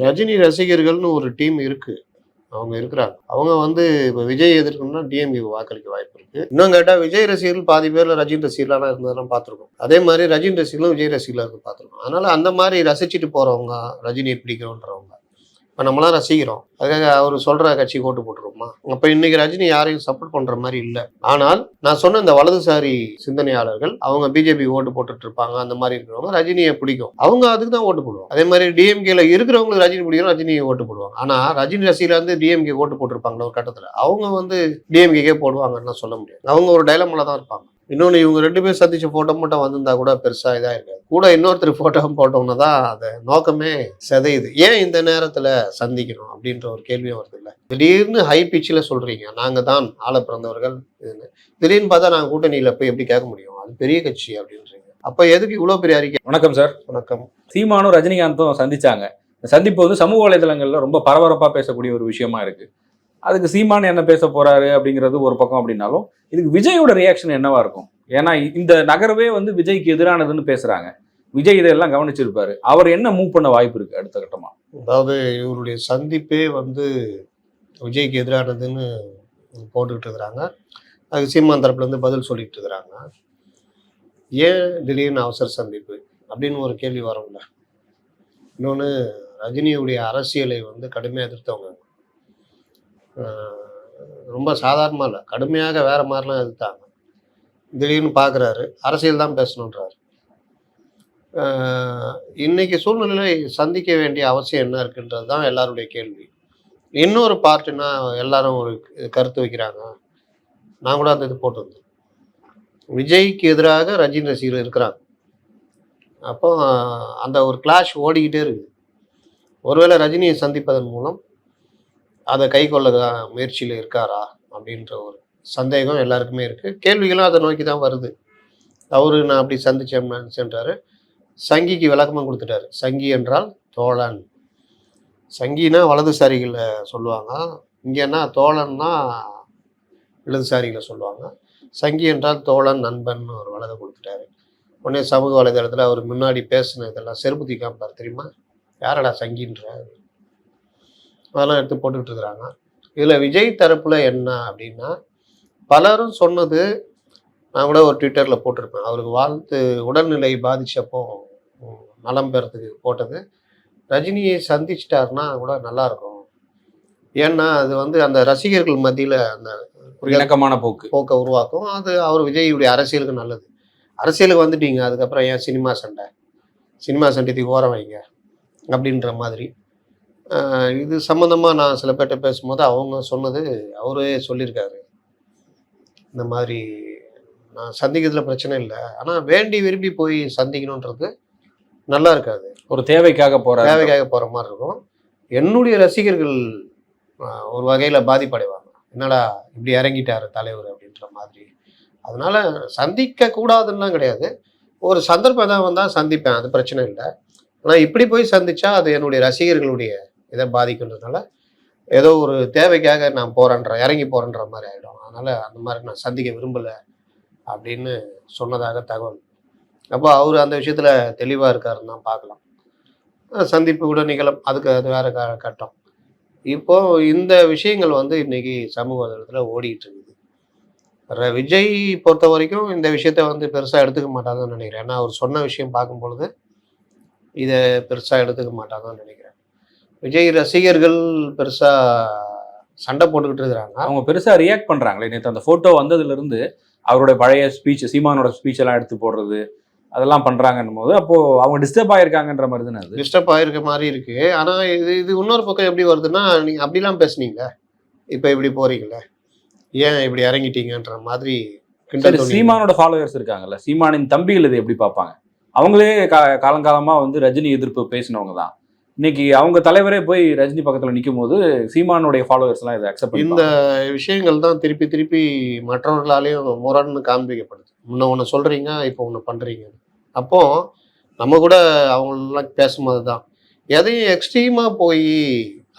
ரஜினி ரசிகர்கள்னு ஒரு டீம் இருக்கு. அவங்க இருக்கிறாங்க. அவங்க வந்து இப்போ விஜய் எதிர்க்கணும்னா டிஎம்கே வாக்களிக்க வாய்ப்பு இருக்கு. இன்னும் கேட்டால் விஜய் ரசிகர்கள் பாதி பேர்ல ரஜினி ரசிகர்களாக இருந்ததெல்லாம் பார்த்துருக்கோம். அதே மாதிரி ரஜினி ரசிகர்களும் விஜய் ரசிகர்களாக பார்த்துருக்கோம். அதனால அந்த மாதிரி ரசிச்சுட்டு போறவங்க ரஜினியை பிடிக்கிறோன்றவங்க இப்போ நம்மளாம் ரசிக்கிறோம். அதுக்காக அவர் சொல்ற கட்சி ஓட்டு போட்டுருவோமா? அப்போ இன்னைக்கு ரஜினி யாரையும் சப்போர்ட் பண்ற மாதிரி இல்லை. ஆனால் நான் சொன்ன இந்த வலதுசாரி சிந்தனையாளர்கள் அவங்க பிஜேபி ஓட்டு போட்டுட்டு இருப்பாங்க அந்த மாதிரி இருக்கிறவங்க ரஜினியை பிடிக்கும். அவங்க அதுக்கு தான் ஓட்டு போடுவாங்க. அதே மாதிரி டிஎம்கேல இருக்கிறவங்களுக்கு ரஜினி பிடிக்கும் ரஜினியை ஓட்டு போடுவாங்க. ஆனால் ரஜினி ரசிகர் வந்து டிஎம்கே ஓட்டு போட்டிருப்பாங்க ஒரு கட்டத்தில்? அவங்க வந்து டிஎம்கே போடுவாங்கன்னு சொல்ல முடியாது. அவங்க ஒரு டைலமில் தான் இருப்பாங்க. இன்னொன்று இவங்க ரெண்டு பேரும் சந்திச்ச ஃபோட்டோ மட்டும் வந்திருந்தா கூட பெருசா இதா இருக்காது. கூட இன்னொருத்தர் ஃபோட்டோ போட்டோம்னா தான் அது நோக்கமே சிதையுது. ஏன் இந்த நேரத்துல சந்திக்கணும் அப்படின்ற ஒரு கேள்வியும் வருது இல்லை? திடீர்னு ஹை பிச்சில் சொல்றீங்க நாங்க தான் ஆள பிறந்தவர்கள் இதுன்னு. திடீர்னு பார்த்தா நாங்கள் கூட்டணியில போய் எப்படி கேட்க முடியும்? அது பெரிய கட்சி அப்படின்றீங்க. அப்ப எதுக்கு இவ்வளவு பெரிய அறிக்கை? வணக்கம் சார் வணக்கம். சீமானும் ரஜினிகாந்தும் சந்திச்சாங்க. சந்திப்பு வந்து சமூக வலைதளங்கள்ல ரொம்ப பரபரப்பா பேசக்கூடிய ஒரு விஷயமா இருக்கு. அதுக்கு சீமான் என்ன பேச போறாரு அப்படிங்கிறது ஒரு பக்கம் அப்படின்னாலும் இதுக்கு விஜயோட ரியாக்ஷன் என்னவா இருக்கும்? ஏன்னா இந்த நகரவே வந்து விஜய்க்கு எதிரானதுன்னு பேசுறாங்க. விஜய் இதெல்லாம் கவனிச்சிருப்பாரு. அவர் என்ன மூவ் பண்ண வாய்ப்பு இருக்கு அடுத்த கட்டமா? அதாவது இவருடைய சந்திப்பே வந்து விஜய்க்கு எதிரானதுன்னு போட்டுக்கிட்டு இருக்கிறாங்க. அதுக்கு சீமான் தரப்புலேருந்து பதில் சொல்லிட்டு இருக்கிறாங்க. ஏன் திடீர்னு அவசர சந்திப்பு அப்படின்னு ஒரு கேள்வி வரும்ல. இன்னொன்று ரஜினியுடைய அரசியலை வந்து கடுமையாக எதிர்த்தவங்க. ரொம்ப சாதாரணமாக இல்லை. கடுமையாக வேறு மாதிரிலாம் எதிர்த்தாங்க. திடீர்னு பார்க்குறாரு அரசியல் தான் பேசணுன்றாரு ஆஹ் இன்னைக்கு சந்திக்க வேண்டிய அவசியம் என்ன இருக்குன்றது தான் எல்லாருடைய கேள்வி. இன்னொரு பார்ட்டுனா எல்லாரும் ஒரு கருத்து வைக்கிறாங்க. நான் கூட அந்த இது போட்டிருந்தேன். விஜய்க்கு எதிராக ரஜினி ரசிகர்கள் இருக்கிறாங்க. அப்போ அந்த ஒரு கிளாஷ் ஓடிக்கிட்டே இருக்குது. ஒருவேளை ரஜினியை சந்திப்பதன் மூலம் அதை கை கொள்ள முயற்சியில் இருக்காரா அப்படின்ற ஒரு சந்தேகம் எல்லாருக்குமே இருக்குது கேள்விகளும் அதை நோக்கி தான் வருது. அவரு நான் அப்படி சந்திச்சேன் சென்றாரு சங்கிக்கு விளக்கமும் கொடுத்துட்டாரு. சங்கி என்றால் தோழன். சங்கினா வலதுசாரிகளை சொல்லுவாங்க. இங்கேன்னா தோழன்னா இடதுசாரிகளை சொல்லுவாங்க. சங்கி என்றால் தோழன் நண்பன் ஒரு வலதை கொடுத்துட்டாரு. உடனே சமூக வலைதளத்தில் அவர் முன்னாடி பேசின இதெல்லாம் செருப்பு தீக்காம்பார் தெரியுமா? யாரடா சங்கின்ற அதெல்லாம் எடுத்து போட்டுக்கிட்டு இருக்கிறாங்க இதில் விஜய் தரப்பில் என்ன அப்படின்னா பலரும் சொன்னது நான் கூட ஒரு ட்விட்டரில் போட்டிருப்பேன். அவருக்கு வாழ்த்து உடல்நிலை பாதிச்சப்போ உம், நலம் பெறத்துக்கு போட்டது. ரஜினியை சந்திச்சிட்டாருன்னா கூட நல்லா இருக்கும். ஏன்னா அது வந்து அந்த ரசிகர்கள் மத்தியில் அந்த ஒரு இணக்கமான போக்கு. போக்கை உருவாக்கும். அது அவர் விஜயுடைய அரசியலுக்கு நல்லது. அரசியலுக்கு வந்துட்டீங்க அதுக்கப்புறம் ஏன் சினிமா சண்டை? சினிமா சண்டைக்கு ஓரம் வைங்க அப்படின்ற மாதிரி. இது சம்மந்தமாக நான் சில பேர்கிட்ட பேசும்போது அவங்க சொன்னது அவரே சொல்லியிருக்காரு. இந்த மாதிரி நான் சந்திக்கிறதுல பிரச்சனை இல்லை. ஆனால் வேண்டி விரும்பி போய் சந்திக்கணுன்றது நல்லா இருக்காது. ஒரு தேவைக்காக போறாரு தேவைக்காக போகிற மாதிரி இருக்கும். என்னுடைய ரசிகர்கள் ஒரு வகையில் பாதிப்படைவாங்க. என்னடா இப்படி இறங்கிட்டாரு தலைவர் அப்படின்ற மாதிரி. அதனால சந்திக்க கூடாதுன்னா கிடையாது. ஒரு சந்தர்ப்பம் தான் வந்தால் சந்திப்பேன் அது பிரச்சனை இல்லை. ஆனால் இப்படி போய் சந்திச்சா அது என்னுடைய ரசிகர்களுடைய இதை பாதிக்கின்றதுனால ஏதோ ஒரு தேவைக்காக நான் போறேன்ற இறங்கி போறேன்ற மாதிரி ஆகிடும் அதனால் அந்த மாதிரி நான் சந்திக்க விரும்பலை அப்படின்னு சொன்னதாக தகவல். அப்போ அவர் அந்த விஷயத்தில் தெளிவாக இருக்காருன்னு தான் பார்க்கலாம். சந்திப்பு கூட நிகழும். அதுக்கு அது வேற க- கட்டம். இப்போ இந்த விஷயங்கள் வந்து இன்னைக்கு சமூக வலைதளத்தில் ஓடிக்கிட்டு இருக்குது விஜய் பொறுத்த வரைக்கும் இந்த விஷயத்த வந்து பெருசாக எடுத்துக்க மாட்டாங்கன்னு நினைக்கிறேன். ஏன்னா அவர் சொன்ன விஷயம் பார்க்கும் பொழுது இதை பெருசாக எடுத்துக்க மாட்டாங்கன்னு நினைக்கிறேன். விஜய் ரசிகர்கள் பெருசாக சண்டை போட்டுக்கிட்டு இருக்கிறாங்க. அவங்க பெருசா ரியாக்ட் பண்றாங்களே. நேற்று அந்த போட்டோ வந்ததுல இருந்து அவருடைய பழைய ஸ்பீச் சீமானோட ஸ்பீச் எல்லாம் எடுத்து போடுறது அதெல்லாம் பண்றாங்கன்னும் போது அப்போ அவங்க டிஸ்டர்ப் ஆயிருக்காங்கன்ற மாதிரி தானே அது? டிஸ்டர்ப் ஆயிருக்க மாதிரி இருக்கு. ஆனா இது இது இன்னொரு பக்கம் எப்படி வருதுன்னா நீங்க அப்படிலாம் பேசுனீங்க இப்ப இப்படி போறீங்களே? ஏன் இப்படி இறங்கிட்டீங்கன்ற மாதிரி சீமானோட ஃபாலோவர்ஸ் இருக்காங்கல்ல. சீமானின் தம்பிகள் இதை எப்படி பார்ப்பாங்க? அவங்களே கா- காலங்காலமா வந்து ரஜினி எதிர்ப்பு பேசினவங்க தான். இன்னைக்கு அவங்க தலைவரே போய் ரஜினி பக்கத்தில் நிற்கும் போது சீமானுடைய ஃபாலோவர்ஸ் எல்லாம் இதை அக்செப்ட் இந்த விஷயங்கள் தான் திருப்பி திருப்பி மற்றவர்களாலேயும் முரண்னு காண்பிக்கப்படுது. முன்ன ஒன்று சொல்றீங்க இப்போ ஒன்று பண்றீங்க. அப்போ நம்ம கூட அவங்களெல்லாம் பேசும்போது தான் எதையும் எக்ஸ்ட்ரீமாக போய்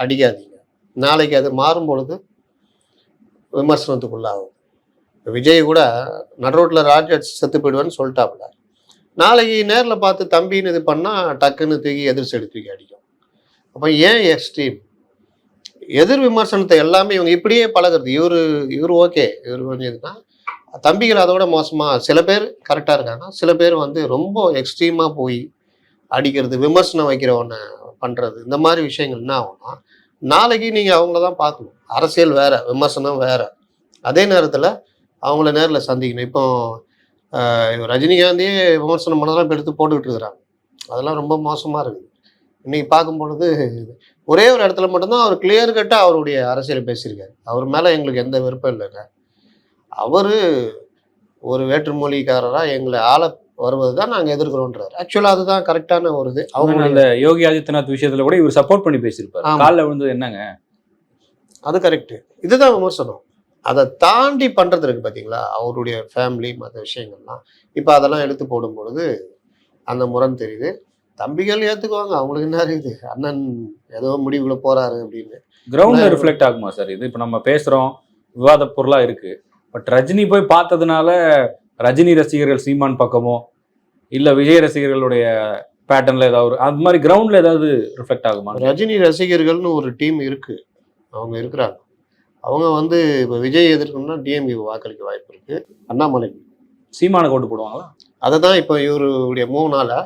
அடிக்காதீங்க. நாளைக்கு அது மாறும் பொழுது விமர்சனத்துக்குள்ளாகும். விஜய் கூட நடுரோட்டில் ராஜ் செத்து போயிடுவேன்னு சொல்லிட்டாப்புல. நாளைக்கு நேரில் பார்த்து தம்பின்னு இது பண்ணால் டக்குன்னு தூக்கி எதிர் சைடு தூக்கி அடிக்கும். அப்போ ஏன் எக்ஸ்ட்ரீம் எதிர் விமர்சனத்தை எல்லாமே இவங்க இப்படியே பழகுறது. இவர் இவர் ஓகே இவர் கொஞ்சம் இதுனா தம்பிகள் அதோட மோசமாக சில பேர் கரெக்டாக இருக்காங்க. சில பேர் வந்து ரொம்ப எக்ஸ்ட்ரீமாக போய் அடிக்கிறது விமர்சனம் வைக்கிறவனை பண்ணுறது இந்த மாதிரி விஷயங்கள் என்ன ஆகும்னா நாளைக்கு நீங்கள் அவங்கள தான் பார்க்கணும். அரசியல் வேற விமர்சனம் வேற. அதே நேரத்தில் அவங்கள நேரில் சந்திக்கணும். இப்போ ரஜினிகாந்தியே விமர்சனம் பண்ணதெல்லாம் இப்போ எடுத்து போட்டுக்கிட்டு இருக்கிறாங்க. அதெல்லாம் ரொம்ப மோசமாக இருக்குது. இன்னைக்கு பார்க்கும் பொழுது ஒரே ஒரு இடத்துல மட்டும்தான் அவர் கிளியர் கட்டாக அவருடைய அரசியல் பேசியிருக்காரு. அவர் மேலே எங்களுக்கு எந்த விருப்பம் இல்லைங்க. அவர் ஒரு வேற்றுமொழிக்காரராக எங்களை ஆள வருவது தான் நாங்கள் எதிர்க்கிறோன்றாரு ஆக்சுவலாக அதுதான் கரெக்டான ஒரு இது. அவங்க அந்த யோகி ஆதித்யநாத் விஷயத்துல கூட இவர் சப்போர்ட் பண்ணி பேசியிருப்பாரு. காலில் விழுந்தது என்னங்க? அது கரெக்டு இதுதான் விமர்சனம். அதை தாண்டி பண்ணுறது இருக்கு பார்த்தீங்களா அவருடைய ஃபேமிலி மற்ற விஷயங்கள்லாம். இப்போ அதெல்லாம் எடுத்து போடும் பொழுது அந்த முரண் தெரியுது. தம்பிகள் ஏற்றுக்குவாங்க அவங்களுக்கு என்ன இருக்குது? அண்ணன் ஏதோ முடிவுக்குள்ள போறாரு அப்படின்னு. கிரவுண்ட்ல ரிஃப்ளெக்ட் ஆகுமா சார் இது இப்போ நம்ம பேசுறோம். விவாத பொருளா இருக்கு. பட் ரஜினி போய் பார்த்ததுனால ரஜினி ரசிகர்கள் சீமான் பக்கமோ இல்ல விஜய் ரசிகர்களுடைய பேட்டர்ன்ல ஏதாவது அது மாதிரி கிரவுண்ட்ல ஏதாவது ரிஃப்ளெக்ட் ஆகுமா? ரஜினி ரசிகர்கள்னு ஒரு டீம் இருக்கு. அவங்க இருக்கிறாங்க. அவங்க வந்து இப்போ விஜய் எதிர்க்கணும்னா டிஎம்கே வாக்களிக்க வாய்ப்பு இருக்கு. அண்ணாமலைக்கு சீமானுக்கு ஓட்டு போடுவாங்களா? அதை தான் இப்போ இவருடைய மூணு நாளா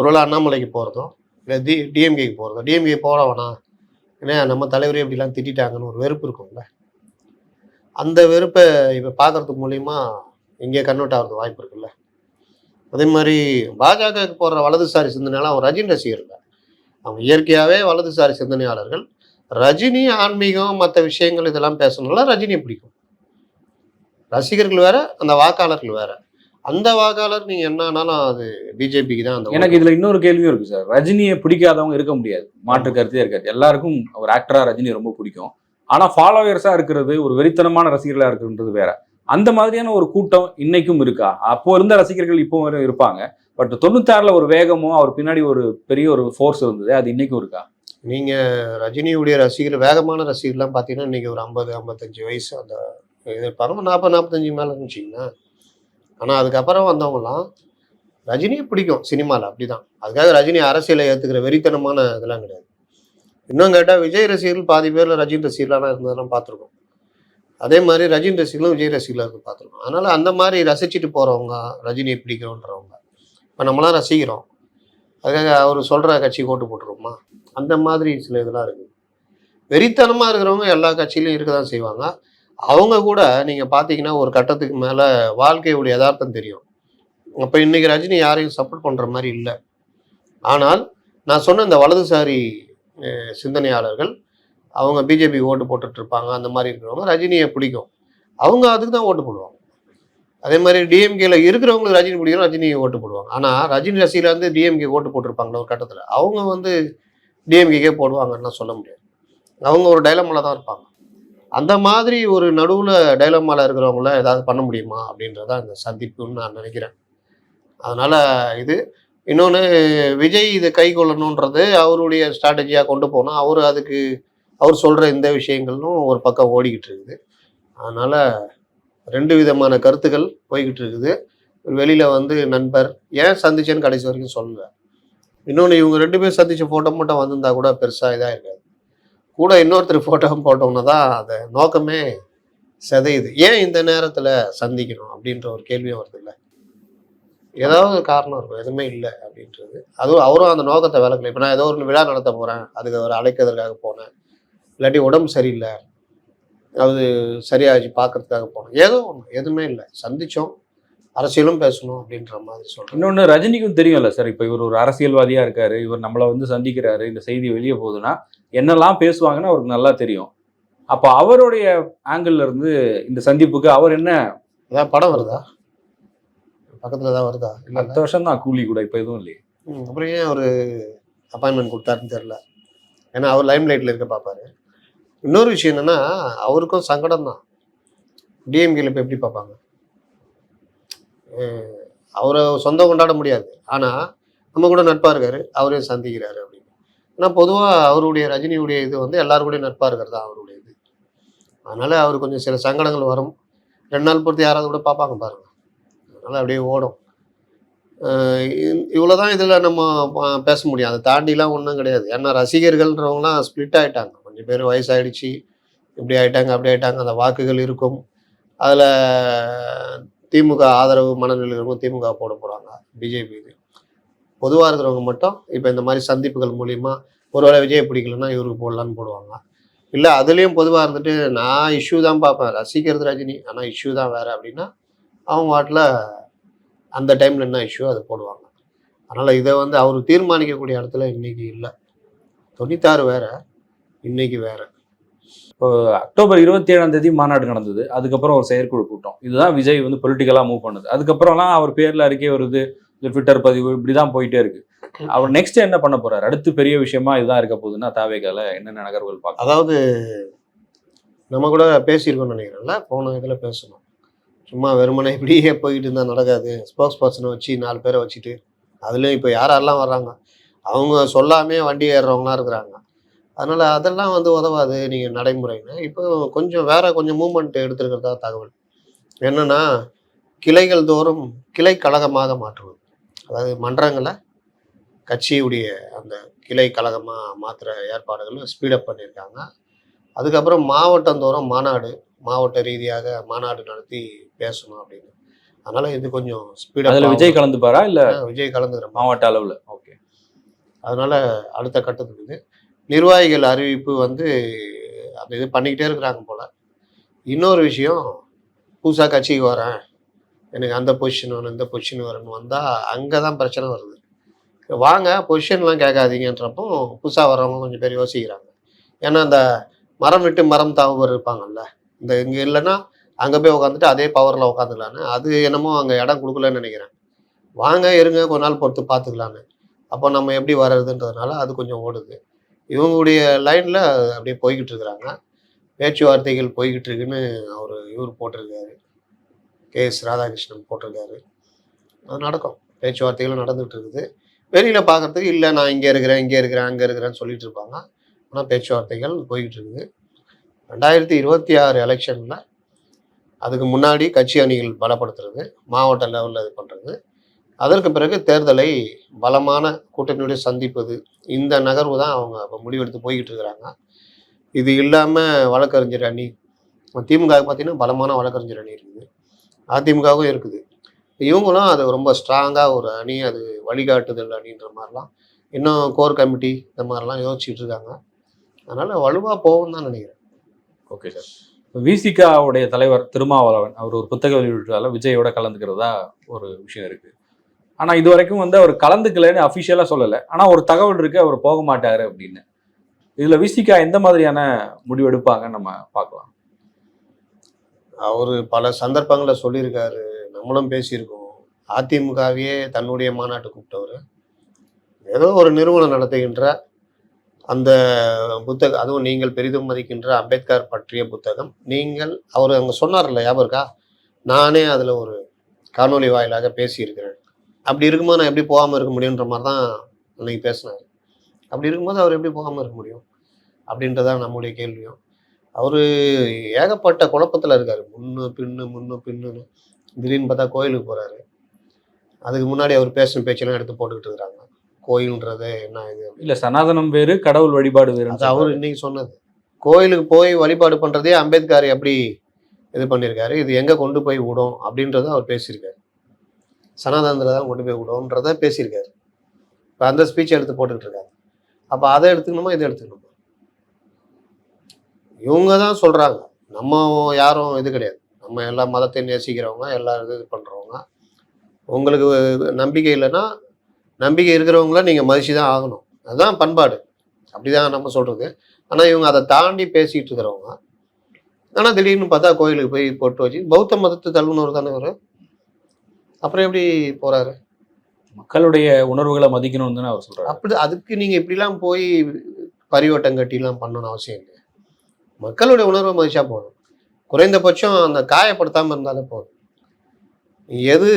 ஒருவேளை அண்ணாமலைக்கு போகிறதும் இல்லை டி டிஎம்கேக்கு போகிறதும் டிஎம்கே போட வேணாம் ஏன்னா நம்ம தலைவரே இப்படிலாம் திட்டாங்கன்னு ஒரு வெறுப்பு இருக்கும்ல. அந்த வெறுப்பை இப்போ பார்க்குறது மூலிமா இங்கே கன்வெர்ட் ஆகிறது வாய்ப்பு இருக்குல்ல. அதே மாதிரி பாஜகவுக்கு போடுற வலதுசாரி சிந்தனையெல்லாம் அவன் ரஜினி ரசிகர் இல்லை அவங்க இயற்கையாகவே வலதுசாரி சிந்தனையாளர்கள். ரஜினி ஆன்மீகம் மற்ற விஷயங்கள் இதெல்லாம் பேசணும்ல ரஜினியை பிடிக்கும். ரசிகர்கள் வேற அந்த வாக்காளர்கள் வேற. அந்த வாக்காளர் நீங்க என்ன ஆனாலும் அது பிஜேபிக்கு தான் அந்த எனக்கு இதுல இன்னொரு கேள்வியும் இருக்கு சார். ரஜினியை பிடிக்காதவங்க இருக்க முடியாது. மாற்று கருத்தே இருக்காது. எல்லாருக்கும் ஒரு ஆக்டரா ரஜினி ரொம்ப பிடிக்கும். ஆனா ஃபாலோவர்ஸா இருக்கிறது ஒரு வெறித்தனமான ரசிகர்களா இருக்குன்றது வேற. அந்த மாதிரியான ஒரு கூட்டம் இன்னைக்கும் இருக்கா? அப்போ இருந்த ரசிகர்கள் இப்போ வரை இருப்பாங்க. பட் தொண்ணூத்தாறுல ஒரு வேகமும் அவர் பின்னாடி ஒரு பெரிய ஒரு ஃபோர்ஸ் இருந்தது. அது இன்னைக்கும் இருக்கா? நீங்க ரஜினியுடைய ரசிகர் வேகமான ரசிகர்லாம் பார்த்தீங்கன்னா இன்னைக்கு ஒரு ஐம்பது ஐம்பத்தஞ்சு வயசு அந்த இது இருப்பாங்க. நாற்பது நாற்பத்தஞ்சு மேலே இருந்துச்சிங்கன்னா ஆனால் அதுக்கப்புறம் வந்தவங்களாம் ரஜினியை பிடிக்கும் சினிமாவில் அப்படிதான். அதுக்காக ரஜினி அரசியலை ஏற்றுக்கிற வெறித்தனமான இதெல்லாம் கிடையாது. இன்னும் கேட்டால் விஜய் ரசிகர்கள் பாதி பேரில் ரஜினி ரசிகர்களாக இருந்ததெல்லாம் பார்த்துருக்கோம். அதே மாதிரி ரஜினி ரசிகர்களும் விஜய் ரசிகர்களாக இருக்கு பார்த்துருக்கோம். அதனால் அந்த மாதிரி ரசிச்சுட்டு போகிறவங்க ரஜினியை பிடிக்கிறோன்றவங்க இப்போ நம்மளாம் ரசிக்கிறோம். அதுக்காக அவர் சொல்கிற கட்சி ஓட்டு போட்டுருவோமா? அந்த மாதிரி சில இதெல்லாம் இருக்குது வெறித்தனமாக இருக்கிறவங்க எல்லா கட்சியிலையும் இருக்க தான் செய்வாங்க. அவங்க கூட நீங்கள் பார்த்தீங்கன்னா ஒரு கட்டத்துக்கு மேலே வாழ்க்கையுடைய யதார்த்தம் தெரியும். அப்போ இன்றைக்கி ரஜினி யாரையும் சப்போர்ட் பண்ணுற மாதிரி இல்லை. ஆனால் நான் சொன்ன இந்த வலதுசாரி சிந்தனையாளர்கள் அவங்க பிஜேபி ஓட்டு போட்டுட்ருப்பாங்க அந்த மாதிரி இருக்கிறவங்க ரஜினியை பிடிக்கும். அவங்க அதுக்கு தான் ஓட்டு போடுவாங்க. அதே மாதிரி டிஎம்கேல இருக்கிறவங்களுக்கு ரஜினி பிடிக்கும் ரஜினி ஓட்டு போடுவாங்க. ஆனால் ரஜினி ரசிகர் வந்து டிஎம்கே ஓட்டு போட்டிருப்பாங்களா ஒரு கட்டத்தில் அவங்க வந்து டிஎம்கேக்கே போடுவாங்கன்னு சொல்ல முடியாது. அவங்க ஒரு டைலமால தான் இருப்பாங்க. அந்த மாதிரி ஒரு நடுவில் டைலமால இருக்கிறவங்கள ஏதாவது பண்ண முடியுமா அப்படின்றதா இந்த சந்திப்புன்னு நான் நினைக்கிறேன். அதனால் இது. இன்னொன்று விஜய் இதை கை கொள்ளணுன்றது அவருடைய ஸ்ட்ராட்டஜியாக கொண்டு போனால் அவர் அதுக்கு அவர் சொல்கிற இந்த விஷயங்களும் ஒரு பக்கம் ஓடிக்கிட்டு இருக்குது. அதனால் ரெண்டு விதமான கருத்துக்கள் போய்கிட்டு இருக்குது. வெளியில் வந்து நண்பர் ஏன் சந்திச்சேன்னு கடைசி வரைக்கும் சொல்லலை. இன்னொன்று இவங்க ரெண்டு பேரும் சந்தித்த ஃபோட்டோ மட்டும் வந்திருந்தா கூட பெருசாக இதாக இருக்காது. கூட இன்னொருத்தர் ஃபோட்டோ போட்டோம்னா தான் அதை நோக்கமே சிதையுது. ஏன் இந்த நேரத்தில் சந்திக்கணும் அப்படின்ற ஒரு கேள்வியும் வருது இல்லை ஏதாவது ஒரு காரணம் இருக்கும். எதுவுமே இல்லை அப்படின்றது. அதுவும் அவரும் அந்த நோக்கத்தை விளக்கல. இப்போ நான் ஏதோ ஒரு விழா நடத்த போகிறேன் அதுக்கு அவர் அழைக்கிறதுக்காக போனேன். இல்லாட்டி உடம்பு சரியில்லை. அது சரியாகி பார்க்கறதுக்காக போனோம் ஏதோ ஒன்று எதுவுமே இல்லை. சந்தித்தோம் அரசியலும் பேசணும் அப்படின்ற மாதிரி சொல்கிறேன் இன்னொன்னு ரஜினிக்கும் தெரியும்ல சார் இப்போ இவர் ஒரு அரசியல்வாதியா இருக்காரு இவர் நம்மளை வந்து சந்திக்கிறாரு இந்த செய்தி வெளியே போகுதுன்னா என்னெல்லாம் பேசுவாங்கன்னு அவருக்கு நல்லா தெரியும். அப்போ அவருடைய ஆங்கிள் இருந்து இந்த சந்திப்புக்கு அவர் என்ன? ஏதாவது படம் வருதா? பக்கத்தில் தான் வருதா? இல்லை அடுத்த வருஷம் தான் கூலி கூட இப்போ எதுவும் இல்லையே. அப்புறம் ஏன் ஒரு அப்பாயின்மெண்ட் கொடுத்தாருன்னு தெரில ஏன்னா அவர் லைம் லைட்டில் இருக்க பார்ப்பாரு. இன்னொரு விஷயம் என்னன்னா அவருக்கும் சங்கடம் தான் டிஎம்கேல இப்போ எப்படி பார்ப்பாங்க? அவரை சொந்தம் கொண்டாட முடியாது. ஆனால் நம்ம கூட நட்பாக இருக்காரு அவரே சந்திக்கிறாரு அப்படின்னு. ஏன்னா பொதுவாக அவருடைய ரஜினியுடைய இது வந்து எல்லாரு நட்பாக இருக்கிறது தான் அவருடைய இது. அதனால் அவர் கொஞ்சம் சில சங்கடங்கள் வரும். ரெண்டு நாள் பொறுத்து யாராவது கூட பார்ப்பாங்க பாருங்க. அதனால் அப்படியே ஓடும். இவ்வளோதான் இதில் நம்ம பேச முடியும். அதை தாண்டிலாம் ஒன்றும் கிடையாது. ஏன்னா ரசிகர்கள்ன்றவங்களாம் ஸ்ப்ளிட் ஆகிட்டாங்க கொஞ்சம் பேர் வயசாகிடுச்சு இப்படி ஆகிட்டாங்க அப்படி ஆகிட்டாங்க அந்த வாக்குகள் இருக்கும். அதில் திமுக ஆதரவு மனநிலை இருக்கும் திமுக போட போகிறாங்க பிஜேபி இது பொதுவாக இருக்கிறவங்க மட்டும் இப்போ இந்த மாதிரி சந்திப்புகள் மூலிமா ஒருவேளை விஜய் பிடிக்கலன்னா இவருக்கு போடலான்னு போடுவாங்க. இல்லை அதுலேயும் பொதுவாக இருந்துட்டு நான் இஷ்யூ தான் பார்ப்பேன். ரசிக்கிறது ரஜினி ஆனால் இஷ்யூ தான் வேறு அப்படின்னா அவங்க வாட்டில் அந்த டைமில் என்ன இஷ்யூ அதை போடுவாங்க. அதனால் இதை வந்து அவர் தீர்மானிக்கக்கூடிய இடத்துல இன்றைக்கி இல்லை. தொண்ணூத்தாறு வேறு இன்றைக்கி வேறு. அக்டோபர் இருபத்தி ஏழாம் தேதி மாநாடு நடந்தது. அதுக்கப்புறம் ஒரு செயற்குழு கூட்டம். இதுதான் விஜய் வந்து பொலிட்டிக்கலாக மூவ் பண்ணுது. அதுக்கப்புறம்லாம் அவர் பேரில் அறிக்கை வருது. இந்த ட்விட்டர் பதிவு இப்படிதான் போயிட்டே இருக்கு. அவர் நெக்ஸ்ட் என்ன பண்ண போறாரு? அடுத்து பெரிய விஷயமா இதுதான் இருக்க போகுதுன்னா தாவேகால என்னென்ன நகர்வுகள் பார்க்க அதாவது நம்ம கூட பேசியிருக்கோம்னு நினைக்கிறேன்ல? போன இதில் பேசணும். சும்மா வெறுமனை இப்படியே போயிட்டு இருந்தால் நடக்காது. ஸ்போக்ஸ் பர்சனை வச்சு நாலு பேரை வச்சுட்டு அதுலேயும் இப்போ யார் யாரெல்லாம் வர்றாங்க? அவங்க சொல்லாமே வண்டி ஏறுறவங்களாம் இருக்கிறாங்க. அதனால் அதெல்லாம் வந்து உதவாது நீங்கள் நடைமுறைன்னு இப்போ கொஞ்சம் வேற கொஞ்சம் மூமெண்ட் எடுத்துருக்கிறதா தகவல். என்னன்னா கிளைகள் தோறும் கிளை கழகமாக மாற்றுவது. அதாவது மன்றங்களை கட்சியுடைய அந்த கிளை கழகமாக மாற்றுற ஏற்பாடுகள் ஸ்பீடப் பண்ணியிருக்காங்க. அதுக்கப்புறம் மாவட்டந்தோறும் மாநாடு மாவட்ட ரீதியாக மாநாடு நடத்தி பேசணும் அப்படின்னு. அதனால இது கொஞ்சம் அதுல ஸ்பீடப் விஜய் கலந்துப்பாரா இல்ல விஜய் கலந்துக்கிற மாவட்ட அளவுல? ஓகே. அதனால அடுத்த கட்டத்துக்கு இது. நிர்வாகிகள் அறிவிப்பு வந்து அந்த இது பண்ணிக்கிட்டே இருக்கிறாங்க போல. இன்னொரு விஷயம் புதுசாக கட்சிக்கு வரேன். எனக்கு அந்த பொசிஷன் வேணும் இந்த பொசிஷன் வரணும் வந்தால் அங்கே தான் பிரச்சனை வருது. வாங்க பொசிஷன்லாம் கேட்காதீங்கன்றப்போ புதுசாக வரவங்க கொஞ்சம் பேர் யோசிக்கிறாங்க. ஏன்னா அந்த மரம் விட்டு மரம் தாவுவர் இருப்பாங்கல்ல இந்த இங்கே இல்லைன்னா அங்கே போய் உட்காந்துட்டு அதே பவரில் உட்காந்துக்கலான்னு அது என்னமோ அங்கே இடம் கொடுக்கலன்னு நினைக்கிறேன். வாங்க இருங்க கொஞ்ச நாள் பொறுத்து பார்த்துக்கலான்னு. அப்போ நம்ம எப்படி வர்றதுன்றதுனால அது கொஞ்சம் ஓடுது. இவங்களுடைய லைனில் அப்படியே போய்கிட்டு இருக்கிறாங்க. பேச்சுவார்த்தைகள் போய்கிட்டு இருக்குன்னு அவர் இவர் போட்டிருக்காரு. கே எஸ் ராதாகிருஷ்ணன் போட்டிருக்காரு. அது நடக்கும். பேச்சுவார்த்தைகளும் நடந்துகிட்டு இருக்குது. வெளியில் பார்க்கறதுக்கு இல்லை நான் இங்கே இருக்கிறேன் இங்கே இருக்கிறேன் அங்கே இருக்கிறேன்னு சொல்லிட்டு இருப்பாங்க. ஆனால் பேச்சுவார்த்தைகள் போய்கிட்டு இருக்குது. ரெண்டாயிரத்தி இருபத்தி ஆறு எலெக்ஷனில் அதுக்கு முன்னாடி கட்சி அணிகள் பலப்படுத்துறது மாவட்ட லெவலில் இது பண்ணுறது அதற்கு பிறகு தேர்தலை பலமான கூட்டணியோட சந்திப்பது இந்த நகர்வு தான் அவங்க இப்போ முடிவெடுத்து போய்கிட்டு இருக்கிறாங்க. இது இல்லாமல் வழக்கறிஞர் அணி திமுக பார்த்தீங்கன்னா பலமான வழக்கறிஞர் அணி இருக்குது. அதிமுகவும் இருக்குது. இவங்களும் அது ரொம்ப ஸ்ட்ராங்காக ஒரு அணி அது வழிகாட்டுதல் அணின்ற மாதிரிலாம் இன்னும் கோர் கமிட்டி இந்த மாதிரிலாம் யோசிச்சுட்டு இருக்காங்க. அதனால் வலுவாக போகும்னு தான் நினைக்கிறேன். ஓகே சார் விசிகாவுடைய தலைவர் திருமாவளவன் அவர் ஒரு புத்தக வெளியிட்டால விஜயோட கலந்துக்கிறதா ஒரு விஷயம் இருக்குது ஆனால் இது வரைக்கும் வந்து அவர் கலந்துக்கலன்னு அஃபிஷியலாக சொல்லலை. ஆனால் ஒரு தகவல் இருக்கு அவர் போக மாட்டார் அப்படின்னு. இதில் விசிகா எந்த மாதிரியான முடிவு எடுப்பாங்கன்னு நம்ம பார்க்கலாம். அவர் பல சந்தர்ப்பங்களில் சொல்லியிருக்காரு. நம்மளும் பேசியிருக்கோம். அதிமுகவையே தன்னுடைய மாநாட்டு கூப்பிட்டவர். ஏதோ ஒரு நிறுவனம் நடத்துகின்ற அந்த புத்தகம் அதுவும் நீங்கள் பெரிதும் மதிக்கின்ற அம்பேத்கர் பற்றிய புத்தகம். நீங்கள் அவர் அங்கே சொன்னார்ல ஞாபகம் இருக்கா நானே அதில் ஒரு காணொளி வாயிலாக பேசியிருக்கிறேன். அப்படி இருக்கும்போது நான் எப்படி போகாமல் இருக்க முடியுன்ற மாதிரி தான் அன்னைக்கு பேசினார். அப்படி இருக்கும்போது அவர் எப்படி போகாமல் இருக்க முடியும்? அப்படின்றதான் நம்முடைய கேள்வியும். அவர் ஏகப்பட்ட குழப்பத்தில் இருக்கார். முன்னு பின்னு முன்னு பின்னுன்னு. திடீர்னு பார்த்தா கோயிலுக்கு போகிறாரு அதுக்கு முன்னாடி அவர் பேசின பேச்செல்லாம் எடுத்து போட்டுக்கிட்டு இருக்கிறாங்க கோயில்ன்றது என்ன இது இல்ல சனாதனம் வேறு கடவுள் வழிபாடு வேறு அவர் இன்னைக்கு சொன்னது. கோயிலுக்கு போய் வழிபாடு பண்ணுறதே அம்பேத்கர் எப்படி இது பண்ணியிருக்காரு. இது எங்கே கொண்டு போய் விடும் அப்படின்றத அவர் பேசியிருக்காரு. சனாதனத்தில் தான் கொண்டு போய் விடும்ன்றத பேசியிருக்காரு. இப்போ அந்த ஸ்பீச்சை எடுத்து போட்டுக்கிட்டு இருக்காங்க. அப்போ அதை எடுத்துக்கணுமா இதை எடுத்துக்கணுமா? இவங்க தான் சொல்கிறாங்க நம்ம யாரும் இது கிடையாது. நம்ம எல்லா மதத்தையும் நேசிக்கிறவங்க எல்லா இது பண்ணுறவங்க உங்களுக்கு நம்பிக்கை இல்லைன்னா நம்பிக்கை இருக்கிறவங்கள நீங்கள் மதிச்சு தான் ஆகணும். அதுதான் பண்பாடு. அப்படிதான் நம்ம சொல்கிறது ஆனால் இவங்க அதை தாண்டி பேசிகிட்டு இருக்கிறவங்க. ஆனால் திடீர்னு பார்த்தா கோயிலுக்கு போய் போட்டு வச்சு பௌத்த மதத்தை தள்ளுனவர் தானே அவர் அப்புறம் எப்படி போகிறாரு மக்களுடைய உணர்வுகளை மதிக்கணும்னு தானே அவர் சொல்றாரு. அப்படி அதுக்கு நீங்கள் இப்படிலாம் போய் பரிவட்டம் கட்டிலாம் பண்ணணும்னு அவசியம் இல்லை மக்களுடைய உணர்வை மதிச்சா போதும். குறைந்தபட்சம் அந்த காயப்படுத்தாமல் இருந்தாலே போதும். எது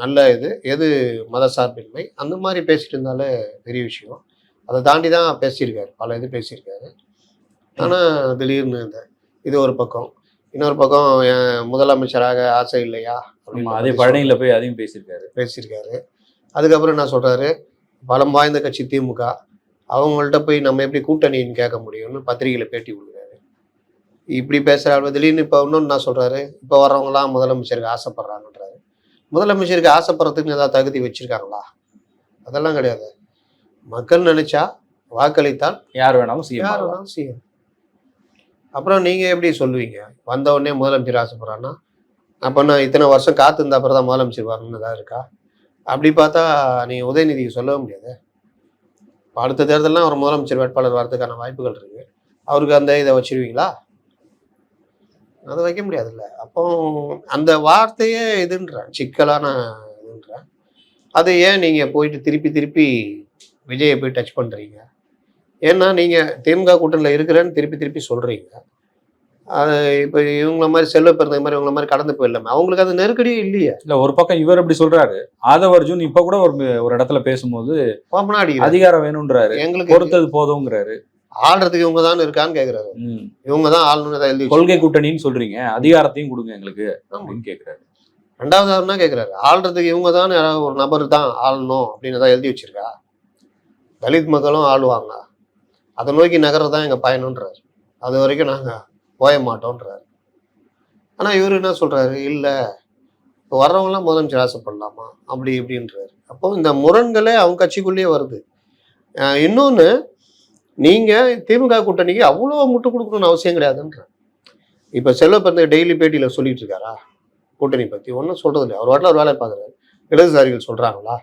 நல்ல இது எது மதசார்பின்மை அந்த மாதிரி பேசிட்டு இருந்தாலே பெரிய விஷயம். அதை தாண்டி தான் பேசியிருக்காரு. பல இது பேசியிருக்காரு. ஆனால் திடீர்னு இந்த இது ஒரு பக்கம். இன்னொரு பக்கம் முதலமைச்சராக ஆசை இல்லையா? ஆமா அதே பழனியில போய் அதையும் பேசியிருக்காரு. பேசியிருக்காரு. அதுக்கப்புறம் என்ன சொல்றாரு? பலம் வாய்ந்த கட்சி திமுக. அவங்கள்ட்ட போய் நம்ம எப்படி கூட்டணின்னு கேட்க முடியும்னு பத்திரிகையில பேட்டி கொடுக்குறாரு இப்படி பேசுறாரு திடீர்னு இப்போ இன்னொன்று என்ன சொல்றாரு? இப்போ வர்றவங்கலாம் முதலமைச்சருக்கு ஆசைப்படுறாங்கன்றாரு. முதலமைச்சருக்கு ஆசைப்படுறதுக்கு ஏதாவது தகுதி வச்சிருக்காங்களா? அதெல்லாம் கிடையாது. மக்கள் நினைச்சா வாக்களித்தால் யார் வேணாலும் யார் சிஎம் வேணாலும் செய்யும் அப்புறம் நீங்க எப்படி சொல்லுவீங்க? வந்த உடனே முதலமைச்சர் ஆசைப்படுறான்னா அப்போ நான் இத்தனை வருஷம் காத்து இருந்த அப்புறம் தான் முதலமைச்சர் வரணும்னு தான் இருக்கா? அப்படி பார்த்தா நீங்கள் உதயநிதிக்கு சொல்லவே முடியாது. அடுத்த தேர்தல்லாம் ஒரு முதலமைச்சர் வேட்பாளர் வரதுக்கான வாய்ப்புகள் இருக்கு. அவருக்கு அந்த இதை வச்சிருவீங்களா? அதை வைக்க முடியாதுல்ல. அப்போ அந்த வார்த்தையே இதுன்றேன் சிக்கலான இதுன்றேன். அதை ஏன் நீங்கள் போயிட்டு திருப்பி திருப்பி விஜயை போய் டச் பண்ணுறீங்க ஏன்னா நீங்கள் திமுக கூட்டணியில் இருக்கிறேன்னு திருப்பி திருப்பி சொல்கிறீங்க அது இப்போ இவங்கள மாதிரி செல்வ பிறந்த மாதிரி இவங்கள மாதிரி கடந்து போயிடலாமே. அவங்களுக்கு அது நெருக்கடியே இல்லையே. இல்ல ஒரு பக்கம் இவர் அப்படி சொல்றாரு. ஆதவ அர்ஜுன் இப்ப கூட ஒரு ஒரு இடத்துல பேசும்போது அடிக்கிறாரு. அதிகாரம் வேணும்ன்றாரு. எங்களுக்கு பொறுத்தது போதுங்கிறாரு ஆள்றதுக்கு இவங்க தான் இருக்கான்னு கேக்குறாரு. ம். இவங்க தான் ஆளணும்னு எழுதி. கொள்கை கூட்டணின்னு சொல்றீங்க. அதிகாரத்தையும் கொடுங்க எங்களுக்கு. அப்படின்னு கேக்குறாரு. ரெண்டாவது ஆளுனா கேக்குறாரு. ஆள்றதுக்கு இவங்க தான் யாராவது ஒரு நபர் தான் ஆளணும் அப்படின்னு தான் எழுதி வச்சிருக்கா. தலித் மக்களும் ஆளுவாங்க. அதை நோக்கி நகர்றது தான் எங்க பயணம்ன்றாரு. அது வரைக்கும் நாங்க போய மாட்டோன்றாரு. ஆனால் இவர் என்ன சொல்கிறாரு இல்லை இப்போ வர்றவங்களாம் முதலமைச்சர் ஆசைப்படலாமா? அப்படி இப்படின்றாரு. அப்போ இந்த முரண்களே அவங்க கட்சிக்குள்ளேயே வருது. இன்னொன்று நீங்கள் திமுக கூட்டணிக்கு அவ்வளோ முட்டு கொடுக்கணும்னு அவசியம் கிடையாதுன்ற இப்போ செல்வ டெய்லி பேட்டியில் சொல்லிட்டு இருக்காரா? கூட்டணி பற்றி ஒன்றும் சொல்கிறது இல்லை. அவர் வாட்டில் அவர் வேலையை பார்க்குறாரு. இடதுசாரிகள் சொல்கிறாங்களா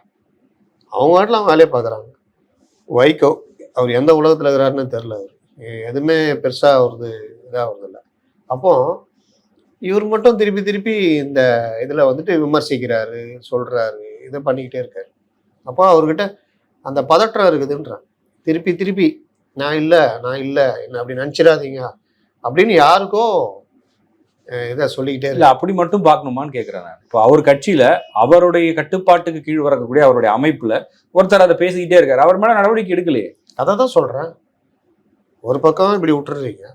அவங்க வாட்டில் அவங்க வேலையை பார்க்குறாங்க. வைகோ அவர் எந்த உலகத்தில் இருக்கிறாருன்னு தெரில அவர். எதுவுமே பெருசாக அவரது இதாக இல்லை அப்போ இவர் மட்டும் திருப்பி திருப்பி இந்த இதில் வந்துட்டு விமர்சிக்கிறாரு சொல்றாரு இதை பண்ணிக்கிட்டே இருக்காரு. அப்போ அவர்கிட்ட அந்த பதற்றம் இருக்குதுன்றான் திருப்பி திருப்பி நான் இல்லை நான் இல்லை என்ன அப்படி நினச்சிடாதீங்க அப்படின்னு யாருக்கோ இதை சொல்லிக்கிட்டே இல்ல அப்படி மட்டும் பார்க்கணுமான்னு கேக்குறேன் நான். இப்போ அவர் கட்சியில அவருடைய கட்டுப்பாட்டுக்கு கீழ் வரக்கூடிய அவருடைய அமைப்புல ஒருத்தர் அதை பேசிக்கிட்டே இருக்காரு. அவர் மேல நடவடிக்கை எடுக்கலையே. அதை தான் சொல்கிறேன் ஒரு பக்கம் இப்படி விட்டுறீங்க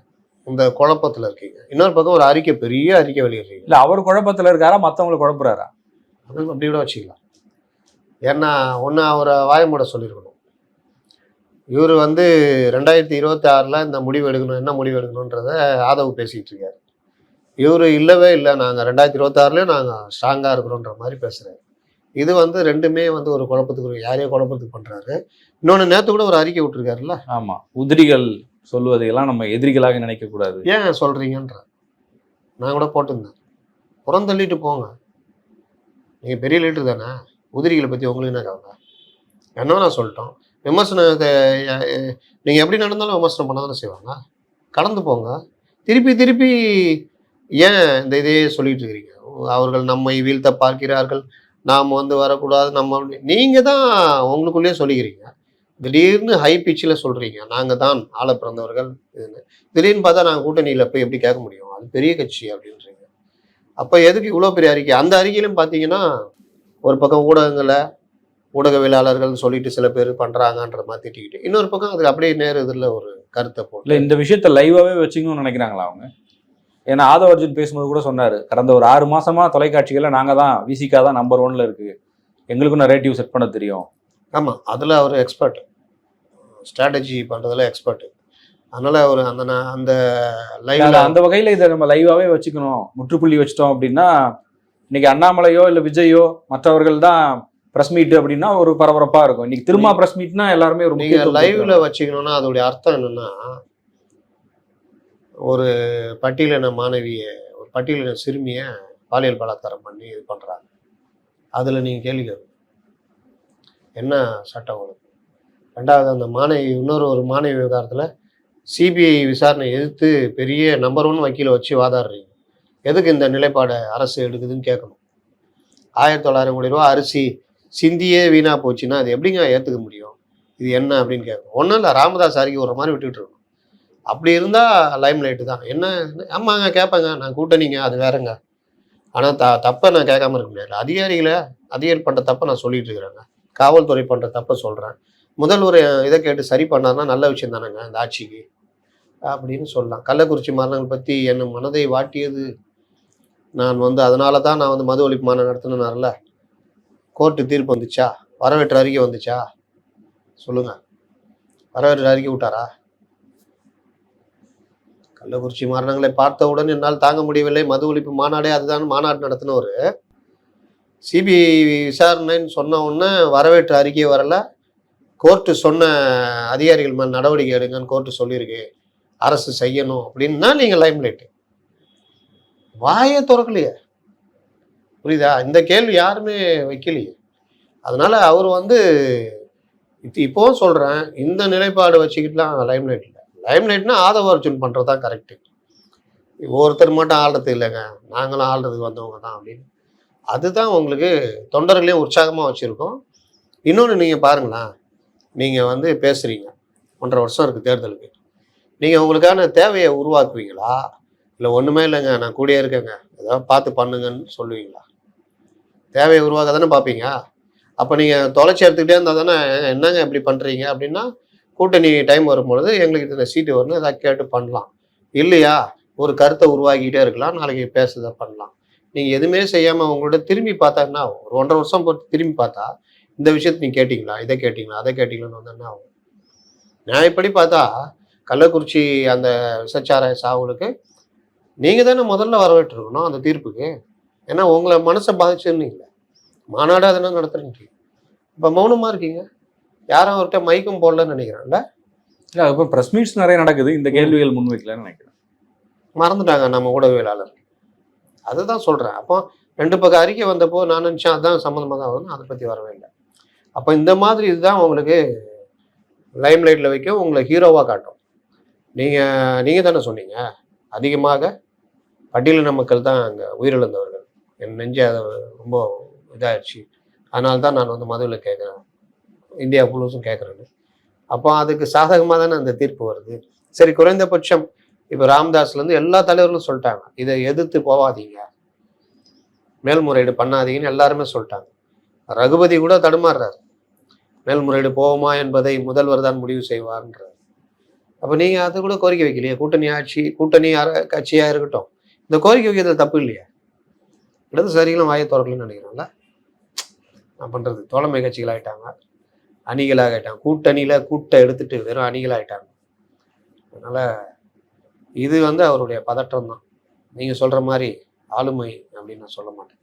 இந்த குழப்பத்தில் இருக்கீங்க. இன்னொரு பக்கம் ஒரு அறிக்கை பெரிய அறிக்கை வெளியிடுறீங்க. இல்ல அவர் குழப்பத்துல இருக்காரா? மத்தவங்களை குழப்புறாரா? அது அப்படி கூட வச்சுக்கலாம். ஏன்னா ஒன்று அவரை வாயமூட சொல்லியிருக்கணும் இவர் வந்து ரெண்டாயிரத்தி இருபத்தி ஆறில் இந்த முடிவு எடுக்கணும் என்ன முடிவு எடுக்கணுன்றத ஆதவு பேசிக்கிட்டு இருக்காரு. இவர் இல்லவே இல்லை நாங்கள் ரெண்டாயிரத்தி இருபத்தாறுலேயும் நாங்கள் ஸ்ட்ராங்காக இருக்கிறோன்ற மாதிரி பேசுகிறாரு இது வந்து ரெண்டுமே வந்து ஒரு குழப்பத்துக்கு யாரையோ குழப்பத்துக்கு பண்ணுறாரு இன்னொன்று நேற்று கூட ஒரு அறிக்கை விட்டுருக்காருல்ல? ஆமா உதிரிகள் சொல்லுவதையெல்லாம் நம்ம எதிரிகளாக நினைக்கக்கூடாது. ஏன் சொல்கிறீங்கன்ற நான் கூட போட்டிருந்தேன். புறந்தள்ளிட்டு போங்க. நீங்கள் பெரிய லீடர் தானே? உதிரிகளை பற்றி உங்களுக்கு என்ன கவலை? என்ன நான் சொல்லிட்டோம். விமர்சனத்தை நீங்கள் எப்படி நடந்தாலும் விமர்சனம் பண்ண தானே செய்வாங்க? கடந்து போங்க. திருப்பி திருப்பி ஏன் இந்த இதையே சொல்லிட்டு இருக்கிறீங்க? அவர்கள் நம்மை வீழ்த்த பார்க்கிறார்கள். நாம் வந்து வரக்கூடாது. நம்ம நீங்கள் தான் உங்களுக்குள்ளேயே சொல்லிக்கிறீங்க. திடீர்னு ஹை பிச்சில் சொல்கிறீங்க நாங்கள் தான் ஆள பிறந்தவர்கள். இதுன்னு. திடீர்னு பார்த்தா நாங்கள் கூட்டணியில் போய் எப்படி கேட்க முடியும்? அது பெரிய கட்சி அப்படின்றீங்க. அப்போ எதுக்கு இவ்வளோ பெரிய அறிக்கை? அந்த அறிக்கையிலும் பார்த்தீங்கன்னா ஒரு பக்கம் ஊடகங்களை ஊடகவியலாளர்கள் சொல்லிட்டு சில பேர் பண்ணுறாங்கன்ற மாதிரி திட்டிக்கிட்டு இன்னொரு பக்கம் அதுக்கு அப்படியே நேர் இதில் ஒரு கருத்தை இல்ல போட்டு இந்த விஷயத்த லைவாவே வச்சுக்கணும்னு நினைக்கிறாங்களா அவங்க? ஏன்னா ஆதவ அர்ஜுன் பேசும்போது கூட சொன்னாரு கடந்த ஒரு ஆறு மாசமா தொலைக்காட்சிகள்ல நாங்க தான் விசிகா தான் நம்பர் ஒன்ல இருக்கு. எங்களுக்கும் நரேட்டிவ் செட் பண்ண தெரியும். ஆமாம் அதில் அவர் எக்ஸ்பர்ட் ஸ்ட்ராட்டஜி பண்ணுறதுல எக்ஸ்பர்ட் அதனால் அவர் அந்த ந- அந்த லைவ்ல அந்த வகையில இதை நம்ம லைவாவே வச்சுக்கணும். முற்றுப்புள்ளி வச்சிட்டோம் அப்படின்னா இன்னைக்கு அண்ணாமலையோ இல்ல விஜயோ மற்றவர்கள் தான் பிரஸ் மீட் அப்படின்னா ஒரு பரபரப்பா இருக்கும். இன்னைக்கு திரும்ப பிரஸ் மீட்னா எல்லாருமே ஒரு நீங்க முக்கியத்துவம் லைவ்ல. வச்சுக்கணும்னா அதோடைய அர்த்தம் என்னன்னா ஒரு பட்டியலின மாணவிய ஒரு பட்டியலின சிறுமிய பாலியல் பலாத்காரம் பண்ணி இது பண்றாங்க. அதுல நீங்க கேள்வி என்ன சட்டம் வரும் ரெண்டாவது அந்த மாணவி இன்னொரு ஒரு மாணவி விவகாரத்தில் சிபிஐ விசாரணை எதிர்த்து பெரிய நம்பர் ஒன் வக்கீலை வச்சு வாதாடுறீங்க. எதுக்கு இந்த நிலைப்பாடை அரசு எடுக்குதுன்னு கேட்கணும். ஆயிரத்தி தொள்ளாயிரம் கோடி ரூபா அரிசி சிந்தியே வீணாக போச்சுன்னா அது எப்படிங்க ஏற்றுக்க முடியும்? இது என்ன அப்படின்னு கேட்கணும். ஒன்றும் இல்லை ராமதாஸ் அருகே ஒரு மாதிரி விட்டுட்டு இருக்கணும். அப்படி இருந்தால் லைம் லைட்டு தான். என்ன? ஆமாங்க கேட்பேங்க. நான் கூட்டணிங்க அது வேறங்க. ஆனால் த தப்பை நான் கேட்காம இருக்க முடியாது. அதிகாரிகளை அதிகாரி பண்ணுற தப்பை நான் சொல்லிட்டு இருக்கிறேங்க. காவல்துறை பண்ணுற தப்பை சொல்கிறேன் முதல்வர் இதை கேட்டு சரி பண்ணாருன்னா நல்ல விஷயம் தானேங்க இந்த ஆட்சிக்கு. அப்படின்னு சொல்லலாம். கள்ளக்குறிச்சி மரணங்கள் பற்றி என் மனதை வாட்டியது. நான் வந்து அதனால தான் நான் வந்து மது ஒழிப்பு மாநாடு நடத்தினார்ல கோர்ட்டு தீர்ப்பு வந்துச்சா? வரவேற்று அறிக்கை வந்துச்சா? சொல்லுங்கள் வரவேற்று அறிக்கை விட்டாரா? கள்ளக்குறிச்சி மரணங்களை பார்த்தவுடன் என்னால் தாங்க முடியவில்லை. மது ஒழிப்பு மாநாடே அதுதான் மாநாடு நடத்தினவர். சிபிஐ விசாரணைன்னு சொன்ன உடனே வரவேற்று அறிக்கை வரல. கோர்ட்டு சொன்ன அதிகாரிகள் மேல் நடவடிக்கை எடுங்கன்னு கோர்ட்டு சொல்லியிருக்கு. அரசு செய்யணும் அப்படின்னா நீங்கள் லைம்லைட்டு வாயை திறக்கலையே. புரியுதா? இந்த கேள்வி யாருமே வைக்கலையே. அதனால் அவர் வந்து இது இப்போவும் சொல்கிறேன் இந்த நிலைப்பாடு வச்சுக்கிட்டுலாம் லைம்லைட் இல்லை. லைம்லைட்னா ஆதவ அர்ஜுன் பண்ணுறது தான் கரெக்டு ஒருத்தர் மட்டும் ஆள்றது இல்லைங்க. நாங்களும் ஆள்றதுக்கு வந்தவங்க தான் அப்படின்னு. அதுதான் உங்களுக்கு தொண்டர்களையும் உற்சாகமாக வச்சுருக்கோம். இன்னொன்று நீங்கள் பாருங்களேன். நீங்கள் வந்து பேசுகிறீங்க ஒன்றரை வருஷம் இருக்குது தேர்தலுக்கு. நீங்கள் உங்களுக்கான தேவையை உருவாக்குவீங்களா? இல்லை ஒன்றுமே இல்லைங்க நான் கூடயே இருக்கேங்க. ஏதாவது பார்த்து பண்ணுங்கன்னு சொல்லுவீங்களா? தேவையை உருவாக்க தானே பார்ப்பீங்க? அப்போ நீங்கள் தொலைச்சி எடுத்துக்கிட்டே இருந்தால் தானே என்னங்க இப்படி பண்ணுறீங்க அப்படின்னா கூட்டணி டைம் வரும்பொழுது எங்களுக்கு இத்தனை சீட்டு வரணும் ஏதாவது கேட்டு பண்ணலாம். இல்லையா? ஒரு கருத்தை உருவாக்கிட்டே இருக்கலாம் நாளைக்கு பேசுறதை பண்ணலாம். நீங்கள் எதுவுமே செய்யாமல் உங்கள்கிட்ட திரும்பி பார்த்தா என்ன ஒரு ஒன்றரை வருஷம் போட்டு திரும்பி பார்த்தா இந்த விஷயத்தை நீங்கள் கேட்டிங்களா? இதை கேட்டிங்களா? அதை கேட்டிங்களான்னு வந்து என்ன ஆகும் நியாயப்படி பார்த்தா கள்ளக்குறிச்சி அந்த விசச்சாராய சாவுகளுக்கு நீங்கள் தானே முதல்ல வரவேற்றிருக்கணும் அந்த தீர்ப்புக்கு. ஏன்னா உங்களை மனசை பாதிச்சுன்னு இல்லை. மாநாடு அதெல்லாம் நடத்துறீங்க? இப்போ மௌனமாக இருக்கீங்க. யாரும் அவர்கிட்ட மைக்கும் போடலன்னு நினைக்கிறேன்ல இல்ல? அதுக்கப்புறம் ப்ரெஸ் மீட்ஸ் நிறைய நடக்குது. இந்த கேள்விகள் முன்வைக்கலன்னு நினைக்கிறேன். மறந்துட்டாங்க நம்ம ஊடகவியலாளர் அதுதான் சொல்கிறேன் அப்போ ரெண்டு பக்கம் அறிக்கை வந்தப்போ நான் நினச்சேன் அதான் சம்மந்தமாக தான் வரும்னு அதை பற்றி வரவே இல்லை. அப்போ இந்த மாதிரி இதுதான் உங்களுக்கு லைம் லைட்டில் வைக்க உங்களை ஹீரோவாக காட்டும். நீங்கள் நீங்கள் தானே சொன்னீங்க. அதிகமாக பட்டியலின மக்கள் தான் அங்கே உயிரிழந்தவர்கள். என் நெஞ்சு அதை ரொம்ப இதாகிடுச்சு அதனால தான் நான் வந்து மதுவில் கேட்குறேன் இந்தியா முழுவதும் கேட்குறேன்னு அப்போ அதுக்கு சாதகமாக தானே அந்த தீர்ப்பு வருது. சரி குறைந்தபட்சம் இப்போ ராம்தாஸ்லேருந்து எல்லா தலைவர்களும் சொல்லிட்டாங்க. இதை எதிர்த்து போகாதீங்க. மேல்முறையீடு பண்ணாதீங்கன்னு எல்லாருமே சொல்லிட்டாங்க. ரகுபதி கூட தடுமாறுறார். மேல்முறையீடு போவோமா என்பதை முதல்வர் தான் முடிவு செய்வார்ன்றார். அப்போ நீங்கள் அது கூட கோரிக்கை வைக்கலையே? கூட்டணி ஆட்சி கூட்டணி கட்சியாக இருக்கட்டும். இந்த கோரிக்கை வைக்கிறது தப்பு இல்லையா? இடதுசாரிகளும் வாயை திறக்கலன்னு நினைக்கிறோம்ல நான் பண்ணுறது தோழமை கட்சிகள் ஆகிட்டாங்க அணிகளாக ஆகிட்டாங்க கூட்டணியில் கூட்டை எடுத்துட்டு வெறும் அணிகளாகிட்டாங்க அதனால் இது வந்து அவருடைய பதற்றம் தான். நீங்கள் சொல்கிற மாதிரி ஆளுமை அப்படின்னு நான் சொல்ல மாட்டேன்.